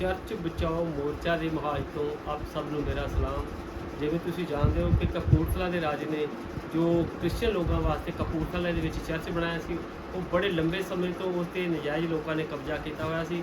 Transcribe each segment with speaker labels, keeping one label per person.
Speaker 1: Church ਬਚਾਓ ਮੋਰਚਾ ਦੇ ਮਹਾਜ ਤੋਂ ਆਪ ਸਭ ਨੂੰ ਮੇਰਾ ਸਲਾਮ। ਜਿਵੇਂ ਤੁਸੀਂ ਜਾਣਦੇ ਹੋ ਕਿ ਕਪੂਰਥਲਾ ਦੇ ਰਾਜੇ ਨੇ ਜੋ ਕ੍ਰਿਸਚੀਅਨ ਲੋਕਾਂ ਵਾਸਤੇ ਕਪੂਰਥਲਾ ਦੇ ਵਿੱਚ ਚਰਚ ਬਣਾਇਆ ਸੀ, ਉਹ ਬੜੇ ਲੰਬੇ ਸਮੇਂ ਤੋਂ ਉਸ ਤੇ ਨਜਾਇਜ਼ ਲੋਕਾਂ ਨੇ ਕਬਜ਼ਾ ਕੀਤਾ ਹੋਇਆ ਸੀ।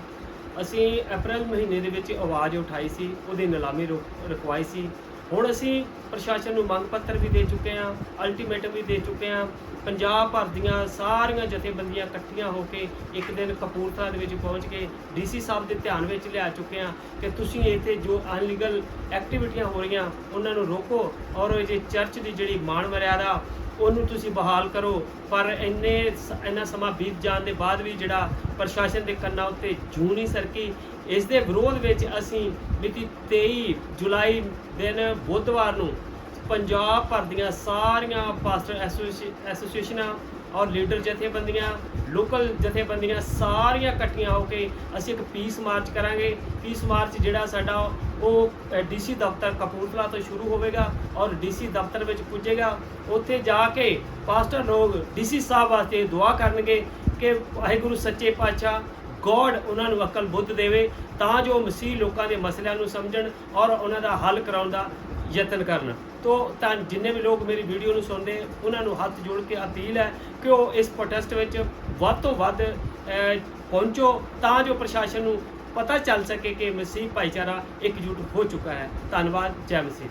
Speaker 1: ਅਸੀਂ ਅਪ੍ਰੈਲ ਮਹੀਨੇ ਦੇ ਵਿੱਚ ਆਵਾਜ਼ ਉਠਾਈ ਸੀ, ਉਹਦੀ ਨਿਲਾਮੀ ਰੁਕ- ਰੁਕਵਾਈ ਸੀ। ਹੁਣ ਅਸੀਂ ਪ੍ਰਸ਼ਾਸਨ ਨੂੰ ਮੰਗ ਪੱਤਰ ਵੀ ਦੇ ਚੁੱਕੇ ਹਾਂ ਅਲਟੀਮੇਟਮ ਵੀ ਦੇ ਚੁੱਕੇ ਹਾਂ, ਪੰਜਾਬ ਭਰ ਦੀਆਂ ਸਾਰੀਆਂ ਜਥੇਬੰਦੀਆਂ ਇਕੱਠੀਆਂ ਹੋ ਕੇ ਇੱਕ ਦਿਨ ਕਪੂਰਥਲਾ ਦੇ ਵਿੱਚ ਪਹੁੰਚ ਕੇ ਡੀਸੀ ਸਾਹਿਬ ਦੇ ਧਿਆਨ ਵਿੱਚ ਲਿਆ ਚੁੱਕੇ ਹਾਂ ਕਿ ਤੁਸੀਂ ਇੱਥੇ ਜੋ ਅਨਲੀਗਲ ਐਕਟੀਵਿਟੀਆਂ ਹੋ ਰਹੀਆਂ, ਉਹਨਾਂ ਨੂੰ ਰੋਕੋ ਔਰ ਇਹ ਜੇ ਚਰਚ ਦੀ ਜਿਹੜੀ ਮਾਣ ਮਰਿਆਦਾ ਉਹਨੂੰ ਤੁਸੀਂ ਬਹਾਲ ਕਰੋ। ਪਰ ਇੰਨੇ ਸ- ਇੰਨਾ ਸਮਾਂ ਬੀਤ ਜਾਣ ਦੇ ਬਾਅਦ ਵੀ ਜਿਹੜਾ ਪ੍ਰਸ਼ਾਸਨ ਦੇ ਕੰਨਾਂ ਉੱਤੇ ਜੂ ਨਹੀਂ ਸਰਕੀ, ਇਸ ਦੇ ਵਿਰੋਧ ਵਿੱਚ ਅਸੀਂ ਮਿਤੀ 23 ਜੁਲਾਈ ਦਿਨ ਬੁੱਧਵਾਰ ਨੂੰ ਪੰਜਾਬ ਭਰ ਦੀਆਂ ਸਾਰੀਆਂ ਪਾਸਟਰ ਐਸੋਸੀਏ- ਐਸੋਸੀਏਸ਼ਨਾਂ ਔਰ ਲੀਡਰ ਜਥੇਬੰਦੀਆਂ, ਲੋਕਲ ਜਥੇਬੰਦੀਆਂ ਸਾਰੀਆਂ ਇਕੱਠੀਆਂ ਹੋ ਕੇ ਅਸੀਂ ਇੱਕ ਪੀਸ ਮਾਰਚ ਕਰਾਂਗੇ। ਪੀਸ ਮਾਰਚ ਜਿਹੜਾ ਸਾਡਾ ਉਹ ਡੀਸੀ ਦਫ਼ਤਰ ਕਪੂਰਥਲਾ ਤੋਂ ਸ਼ੁਰੂ ਹੋਵੇਗਾ ਔਰ ਡੀਸੀ ਦਫ਼ਤਰ ਵਿੱਚ ਪੁੱਜੇਗਾ। ਉੱਥੇ ਜਾ ਕੇ ਪਾਸਟਰ ਲੋਕ ਡੀਸੀ ਸਾਹਿਬ ਵਾਸਤੇ ਦੁਆ ਕਰਨਗੇ ਕਿ ਵਾਹਿਗੁਰੂ ਸੱਚੇ ਪਾਤਸ਼ਾਹ ਗੋਡ ਉਹਨਾਂ ਨੂੰ ਅਕਲ ਬੁੱਧ ਦੇਵੇ ਤਾਂ ਜੋ ਮਸੀਹ ਲੋਕਾਂ ਦੇ ਮਸਲਿਆਂ ਨੂੰ ਸਮਝਣ ਔਰ ਉਹਨਾਂ ਦਾ ਹੱਲ ਕਰਾਉਣ ਦਾ ਯਤਨ ਕਰਨ। ਤੋ ਤਾਂ ਜਿੰਨੇ ਵੀ ਲੋਕ ਮੇਰੀ ਵੀਡੀਓ ਨੂੰ ਸੁਣਦੇ, ਉਹਨਾਂ ਨੂੰ ਹੱਥ ਜੋੜ ਕੇ ਅਪੀਲ ਹੈ ਕਿ ਉਹ ਇਸ ਪ੍ਰੋਟੈਸਟ ਵਿੱਚ ਵੱਧ ਤੋਂ ਵੱਧ ਪਹੁੰਚੋ ਤਾਂ ਜੋ ਪ੍ਰਸ਼ਾਸਨ ਨੂੰ ਪਤਾ ਚੱਲ ਸਕੇ ਕਿ ਮਸੀਹ ਭਾਈਚਾਰਾ ਇਕਜੁੱਟ ਹੋ ਚੁੱਕਾ ਹੈ। ਧੰਨਵਾਦ, ਜੈ ਮਸੀਹ।